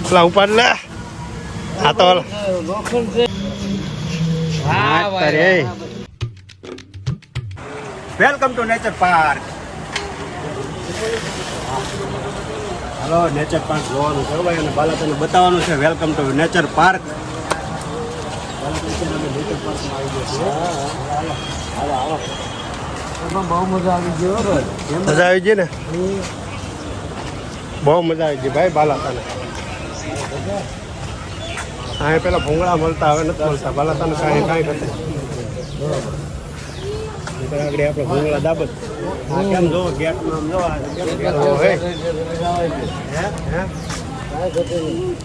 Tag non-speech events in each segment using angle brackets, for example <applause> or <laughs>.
પેલા ઉપાડ લે આ તો વેલકમ ટુ નેચર પાર્ક હાલો નેચર પાર્ક જોવાનું છે ભાઈ? અને બાલાતને બતાવવાનું છે. વેલકમ ટુ નેચર પાર્ક બહુ મજા આવી ગયો મજા આવી ગઈ ને? બહુ મજા આવી ગઈ ભાઈ બાલાતાને. હા પેલા ભૂંગળા મળતા હવે નથી મળતા. બાલાતાને કાંઈ કાંઈ કરતા આગળ આપણે ભૂંગળા દાબત કેમ જોવો ગેટમાં જોવો?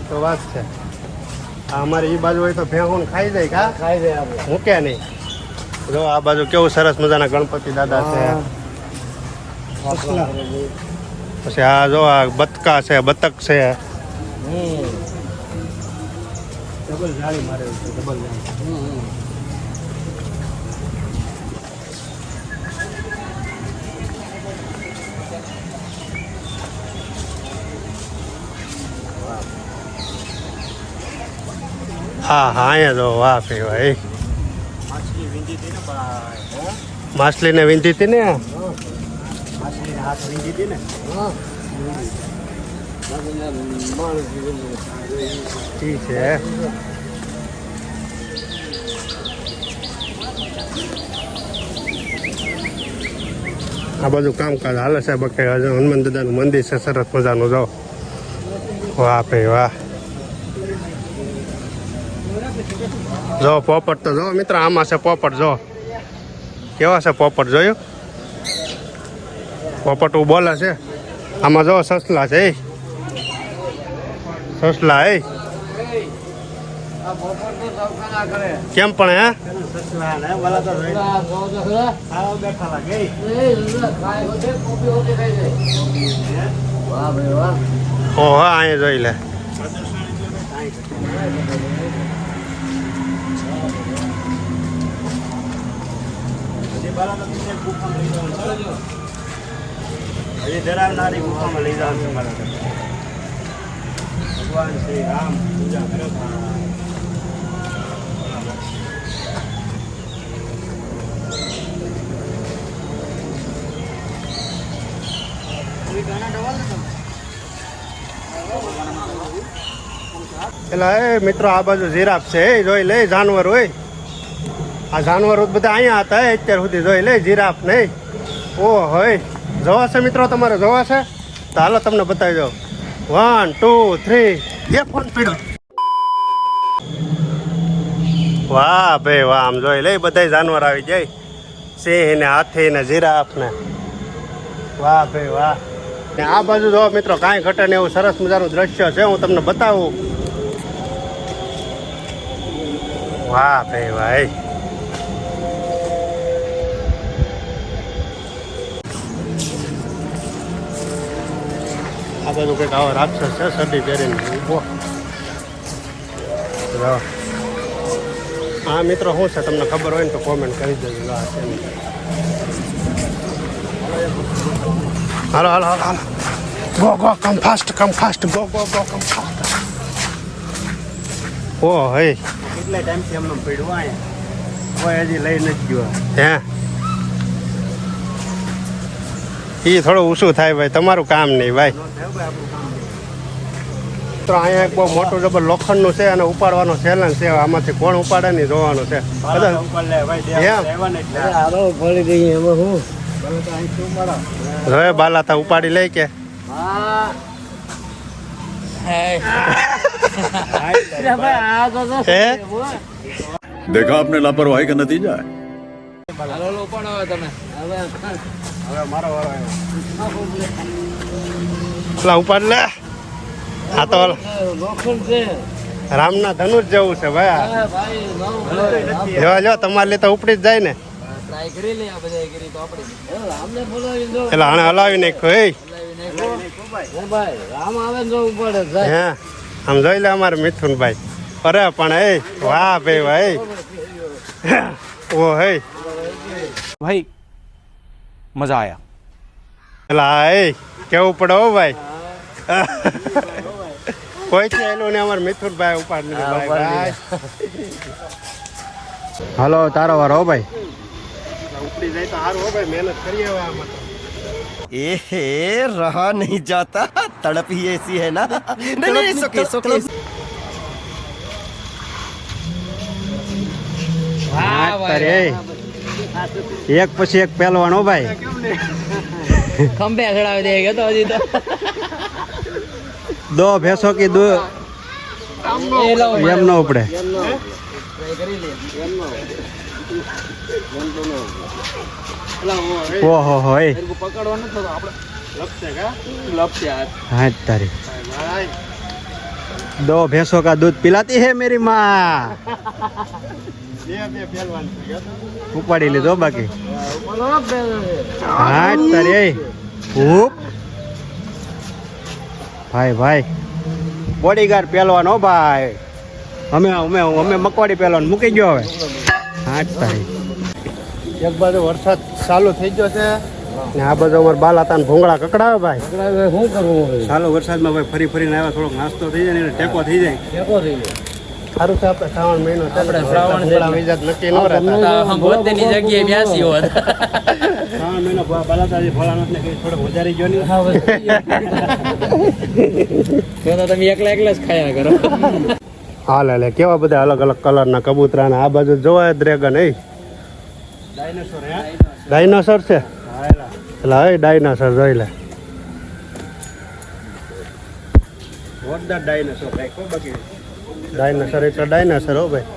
તો વાત છે. આ અમારે એ બાજુ હોય તો ભેહું ખાઈ જાય કા? ખાઈ દે આપણે. મૂકે નહીં? જો આ બાજુ કેવું સરસ મજાના ગણપતિ દાદા છે. પછી આ જો આ બતકા છે બતક છે. હા હા અહીંયા જો વાહ ભાઈ. ભાઈ માછલીને વિંધી હતી ને? હાથ ને? ઠીક છે. આ બધું કામકાજ હાલે છે બકે હજુ હનુમાન દાદાનું મંદિર છે સરસ મજાનું જો. વાહ ભાઈ વાહ. જો પોપટ તો જો મિત્ર આમાં છે પોપટ જો. કેવા છે પોપટ જોયું? પોપટ બોલે છે આમાં જો સસલા છે સસલા એ કેમ પણ હે આ જો જો ખરા. એ લુલા ખાય હોતે, કોપી હોતે ખાઈ જાય. વાહ ભાઈ વાહ ઓ હા અહીંયા જોઈ લે હજી ધરાવનારી ગુફામાં લઈ જવાનું છે મારા ભગવાન શ્રી રામ પૂજા કરે પેલા એ મિત્રો, આ બાજુ જીરાફ છે, એ જોઈ લે, જાનવર હોય. આ જાનવરો બધા અહીંયા હતા, એ અત્યાર સુધી જોઈ લે જીરાફ નહીં. ઓ હોય. જોવા છે મિત્રો તમારે જોવા છે? તો હાલો તમને બતાવી દઉં. વન ટુ થ્રી એ ફોન પીડો. વાહ ભાઈ વાહ આમ જોઈ લે બધા જાનવર આવી જાય. સિંહ ને હાથી ને જીરાફ ને વાહ ભાઈ વાહ. ને આ બાજુ જો મિત્રો કાંઈ ઘટે ને એવું સરસ મજાનું દ્રશ્ય છે હું તમને બતાવું. વાહ ભાઈ ભાઈ. આ બધું કંઈક આવો રાક્ષસ છે સડી પહેરીને ઊભો. હા મિત્રો શું છે? તમને ખબર હોય ને તો કોમેન્ટ કરી દેજો. આ છે. હાલો હાલો હાલો હાલો. Go go come fast come fast go go go come fast oh hey. કેટલા ટાઈમથી એમને પડ્યું અહીંયા કોઈ હજી લઈ નથી ગયો. હે? એ થોડું ઓછું થાય ભાઈ તમારું કામ નહીં ભાઈ. તો અહીંયા એક બહુ મોટું ડબલ લોખંડનું છે અને ઉપાડવાનો ચેલેન્જ છે. આમાંથી કોણ ઉપાડે નહીં જોવાનું છે. હવે બાલા તા ઉપાડી લે કે. દેખા આપને લાપરવાહી કે નતીજા પણ તમે. હવે મારો વારો આવ્યો. પેલા ઉપાડ લે. આ તો રામના ધનુષ જેવું છે ભાઈ ભાઈ જોવા જો તમારે લે તો ઉપડી જ જાય ને. ટ્રાય કરી લે આ બધા કરી તો આપણે. રામને બોલાવી દો એટલે આને હલાવી નાખ્યો એ ભાઈ આમ જોઈ લે અમારે મિથુનભાઈ. અરે પણ એ વાહ ભાઈ ભાઈ ઓ હે. भाई मजा आया પેલા એ કેવું પડે હો ભાઈ કોઈ છે એનું ને અમાર મિથુનભાઈ ઉપાડ લીધું <laughs> હા, ભાઈ ઉપાડી ભાઈ હાલો તારો વાર હો ભાઈ ઉપડી જાય તો સારું હો ભાઈ મહેનત કરીએ હવે આમાં તો. एहे रहा नहीं जाता तड़प ही ऐसी है ना नहीं नहीं it's okay, it's okay. હાથ તારે એક પછી એક પહેલવાન હો ભાઈ ખંભે ચડાવી દે ગયો તો હજી તો દો ભેંસો કી દો એ લો એમ ન ઉપડે ઓહો હો એ પકડવાનું થતો આપણે લપસે કા લપસે હાથ હાથ તારી दो भैंसों का दूध पिलाती है मेरी माँ ઉપાડી લીધો બાકી. હા તારે ખૂબ ભાઈ ભાઈ. બોડીગાર્ડ પહેલવાનો ભાઈ. અમે અમે અમે મકવાડી પહેલવાનું. મૂકી ગયો હવે. હા તારી એક બાજુ વરસાદ ચાલુ થઈ ગયો છે. ને આ બધો અમારે બાલાતા ને ભૂંગળા કકડાવે ભાઈ. શું કરવું ચાલો વરસાદમાં ભાઈ ફરી ફરીને આવ્યા થોડોક નાસ્તો થઈ જાય ને ટેકો થઈ જાય. ટેકો થઈ ગયો સારું છે આપણે શ્રાવણ મહિનો આપણે શ્રાવણ. ભૂંગળા નક્કી ન રહેતા. બોતેરની જગ્યાએ બ્યાસી હોત. શ્રાવણ મહિનો બાલાતાજી ભોળાનાથ ને કઈ થોડો વધારી ગયો નહીં. તો તો તમે એકલા એકલા જ ખાયા કરો. હાલ લે લે કેવા બધા અલગ અલગ કલરના કબૂતરા ને આ બાજુ જોવાય ડ્રેગન એ ડાયનોસોર હે? ડાયનોસોર છે? એટલે હવે ડાયનોસોર જોઈ લે. જોરદાર ડાયનોસોર ભાઈ? કો બાકી ડાયનોસોર એટલે ડાયનાસર હો ભાઈ.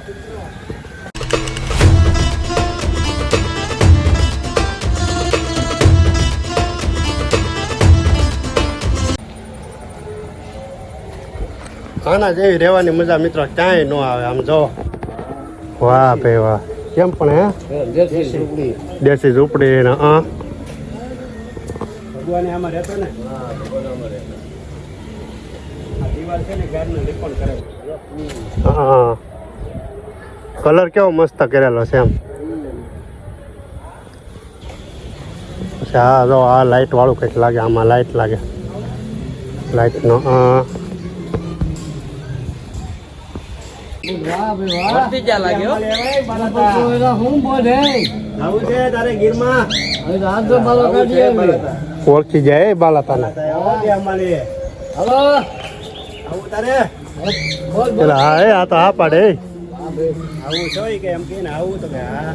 આના જેવી રહેવાની મજા મિત્રો ક્યાંય ન આવે, આમ જો. વાહ ભાઈ વાહ. કેમ પણ હે? દેશી ઝૂંપડી ને, હા. ભગવાન આમાં રહેતો ને? હા કલર કેવો મસ્ત કરેલો છે એમ. આ જો આ લાઈટ વાળું કંઈક લાગે આમાં લાઈટ લાગે. લાઇટનો હા. વર્તી ક્યાં લાગ્યો હું? બોલે? આવું છે તારે ગીરમાં. હવે તો હાથ તો બાલો કાઢી આવી. ઓળખી જાય બાલાતાને હલો. પેલા હા એ આ તો હા પાડે. એ. આવું છે કે એમ કે આવું તો. કે હા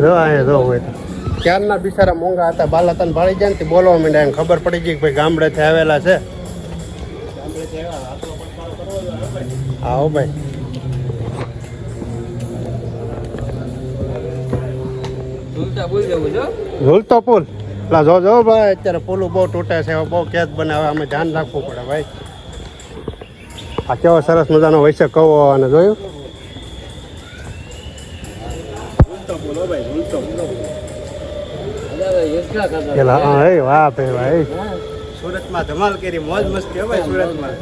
જો અહીંયા જો હોય ક્યારના બિચારા મોંઘા હતા બાલાતાને ભાળી જાય ને બોલવા માંડ્યા ખબર પડી ગઈ કે ભાઈ ગામડેથી આવેલા છે. આવો ભાઈ. ઝૂલતા બોલ પુલ. એટલે જો જો ભાઈ અત્યારે પુલું બહુ તૂટે છે બહુ કેદ બનાવે અમે ધ્યાન રાખવું પડે ભાઈ. આ કેવો સરસ મજાનો વૈશ્ય કહો અને જોયું? હાવજ પેલા હા એ વાહ ભાઈ ભાઈ સુરતમાં ધમાલ કરી મોજ મસ્તી હો ભાઈ સુરતમાં.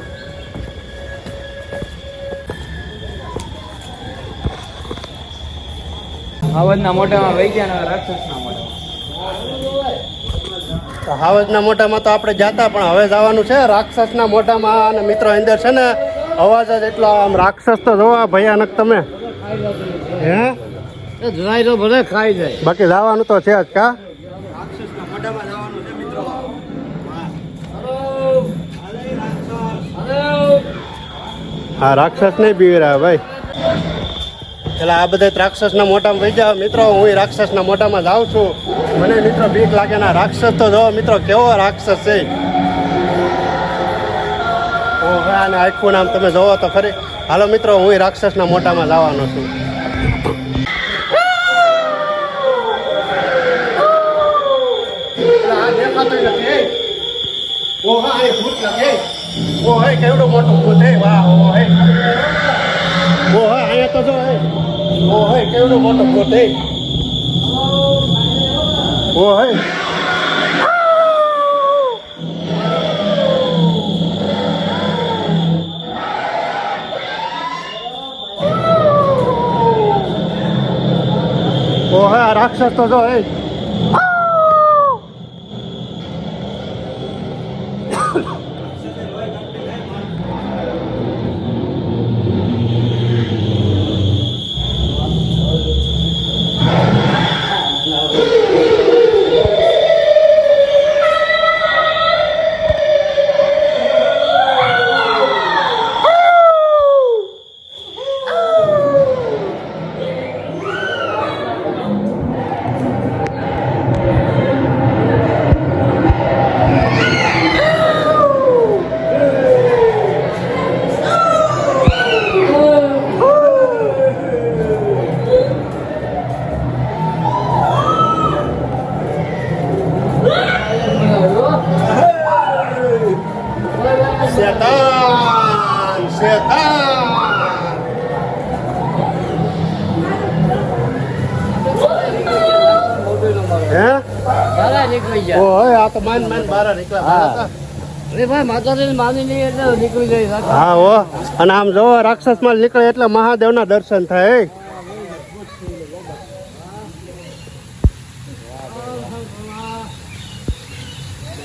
અવાજના મોઢામાં વહી ગયા રાક્ષસના મોઢામાં. તો હાવજના મોઢામાં તો આપણે જાતા પણ હવે જવાનું છે રાક્ષસના મોઢામાં અને મિત્રો અંદર છે ને અવાજ જ એટલો આમ રાક્ષસ તો જોવા ભયાનક તમે. હે? જણાય તો ભલે ખાઈ જાય. બાકી જવાનું તો છે જ કા? હા રાક્ષસ નહીં બીવરા ભાઈ. એટલે આ બધા રાક્ષસના મોટામાં વહી જાવ મિત્રો હું રાક્ષસના મોટામાં જાઉં છું. મને મિત્રો બીક લાગે ના રાક્ષસ તો જો મિત્રો કેવો રાક્ષસ છે ઓહો અને આખું નામ તમે જોવો તો ખરી. હાલો મિત્રો, હું રાક્ષસના મોઢામાં જવાનો છું. ઓહો કેવડું મોટું ભૂત, હે. વાહ, ઓહો ઓહો, અહીંયા તો જો, હે. ઓહો કેવડું મોટું ભૂત, હે. ઓહો હે રાક્ષસ તો જો હે નીકળી જાય સાચું. હા હો. અને આમ જો રાક્ષસમાં નીકળે એટલે મહાદેવના દર્શન થાય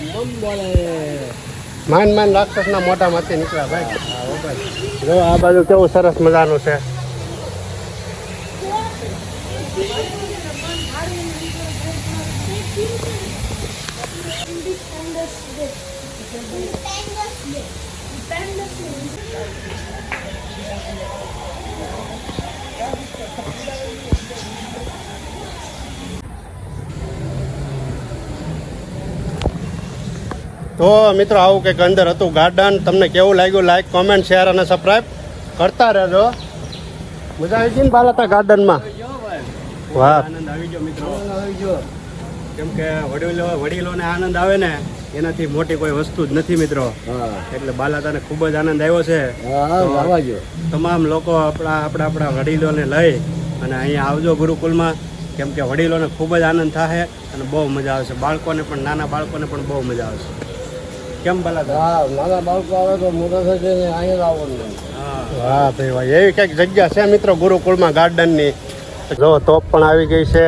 માન માન માન રાક્ષસના મોઢામાંથી નીકળ્યા ભાઈ. જો આ બાજુ કેવું સરસ મજાનું છે. તો મિત્રો આવું કંઈક અંદર હતું ગાર્ડન. તમને કેવું લાગ્યું? લાઈક કોમેન્ટ શેર અને સબસ્ક્રાઈબ કરતા રહેજો. મજા આવી ગઈ ને બાલાતા ગાર્ડનમાં? વાહ. આનંદ આવી ગયો મિત્રો. આવી ગયો. કેમ કે વડીલો વડીલોને આનંદ આવે ને એનાથી મોટી કોઈ વસ્તુ જ નથી મિત્રો. એટલે બાલાતાને ખૂબ જ આનંદ આવ્યો છે. તમામ લોકો આપણા આપણા આપણા વડીલોને લઈ અને અહીંયા આવજો ગુરુકુલમાં. કેમ કે વડીલોને ખૂબ જ આનંદ થાય અને બહુ મજા આવશે બાળકોને પણ નાના બાળકોને પણ બહુ મજા આવશે કેમ ભલા હા નાના બાળકો આવે તો મોટા થશે જઈને અહીંયા જ આવવાનું. હા. ભાઈ ભાઈ એવી કંઈક જગ્યા છે મિત્રો ગુરુકુળમાં ગાર્ડનની? જો તોપ પણ આવી ગઈ છે.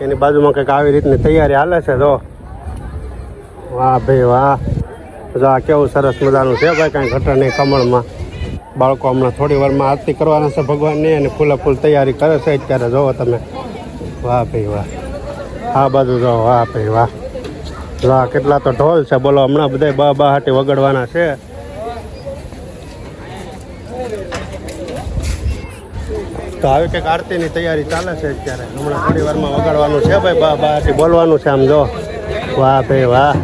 એની બાજુમાં કંઈક આવી રીતની તૈયારી હાલે છે જો. વાહ ભાઈ વાહ. જો આ કેવું સરસ મજાનું છે ભાઈ કાંઈ ઘટે નહીં કમળમાં. બાળકો હમણાં થોડી વારમાં આરતી કરવાના છે ભગવાનની અને ફૂલ ફૂલ તૈયારી કરે છે અત્યારે. જોવો તમે. વાહ ભાઈ વાહ. આ બાજુ જો વાહ ભાઈ વાહ. આ કેટલા તો ઢોલ છે, બોલો, હમણાં બધા બા બા હાટી વગાડવાના છે. તો આવી કંઈક આરતીની તૈયારી ચાલે છે અત્યારે. હમણાં થોડી વારમાં વગાડવાનું છે ભાઈ, બા બા હાટી બોલવાનું છે આમ જો. વાહ ભાઈ, વાહ.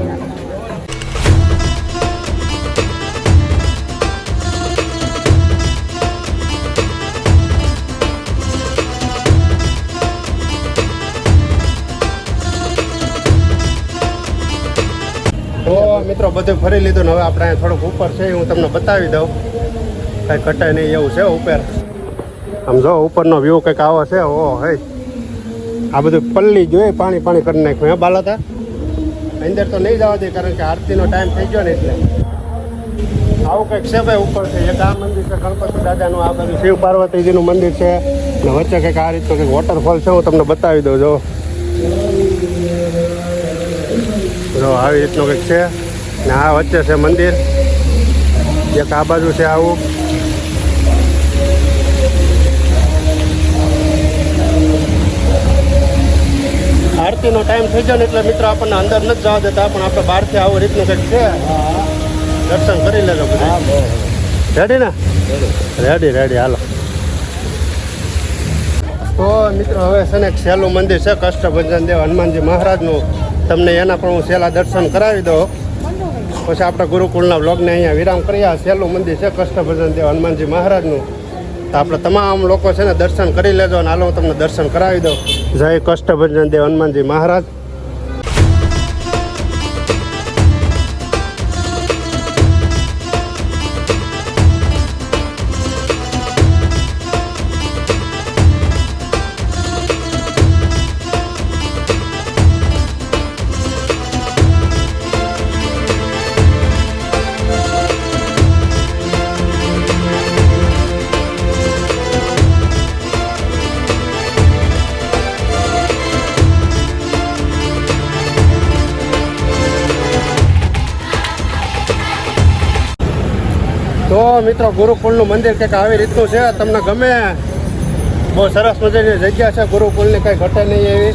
મિત્રો, બધું ફરી લીધું ને હવે આપણે અહીંયા થોડુંક ઉપર છે, હું તમને બતાવી દઉં. કાંઈ કટાય નહીં એવું છે ઉપર. આમ જો, ઉપરનો વ્યૂ કંઈક આવો છે ઓ હે આ બધું પલ્લી જોઈએ પાણી પાણી કરી નાખ્યું, હે બાલાતા અંદર તો નહીં જવા દે, કારણ કે આરતીનો ટાઈમ થઈ ગયો ને એટલે. આવું કંઈક છે ભાઈ ઉપર છે. એક આ મંદિર છે, ગણપતિ દાદાનું, આ બધું શિવ પાર્વતીજીનું મંદિર છે. ને વચ્ચે કંઈક આ રીતનું કંઈક વોટરફોલ છે, હું તમને બતાવી દઉં, જો. જો, આવી રીતનું કંઈક છે. ને આ વચ્ચે છે મંદિર. એક આ બાજુ છે આવું. આરતીનો ટાઈમ થઈ જાય ને એટલે મિત્રો આપણને અંદર નથી જવા દેતા પણ આપણે બહારથી આવું રીતનું કંઈક છે. દર્શન કરી લેજો બધા. રેડી ને? રેડી રેડી હાલો. તો મિત્રો હવે છે ને સહેલું મંદિર છે કષ્ટભંજન દેવ હનુમાનજી મહારાજનું. તમને એના પણ હું સહેલા દર્શન કરાવી દઉં. પછી આપણા ગુરુકુળના વ્લોગને અહીંયા વિરામ કર્યા સહેલું મંદિર છે કષ્ટભંજન દેવ હનુમાનજી મહારાજનું. તો આપણે તમામ લોકો છે ને દર્શન કરી લેજો અને હાલો તમને દર્શન કરાવી દઉં. જય કષ્ટભંજન દેવ હનુમાનજી મહારાજ. મિત્રો, ગુરુકુળનું મંદિર કંઈક આવી રીતનું છે. તમને ગમે, બહુ સરસ મજાની જગ્યા છે. ગુરુકુળની કંઈ ઘટે નહીં એવી.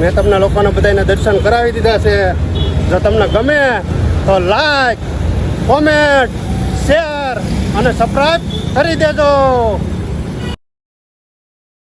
મેં તમને લોકોને બધાને દર્શન કરાવી દીધા છે. જો તમને ગમે, તો લાઈક કોમેન્ટ શેર અને સબસ્ક્રાઈબ કરી દેજો.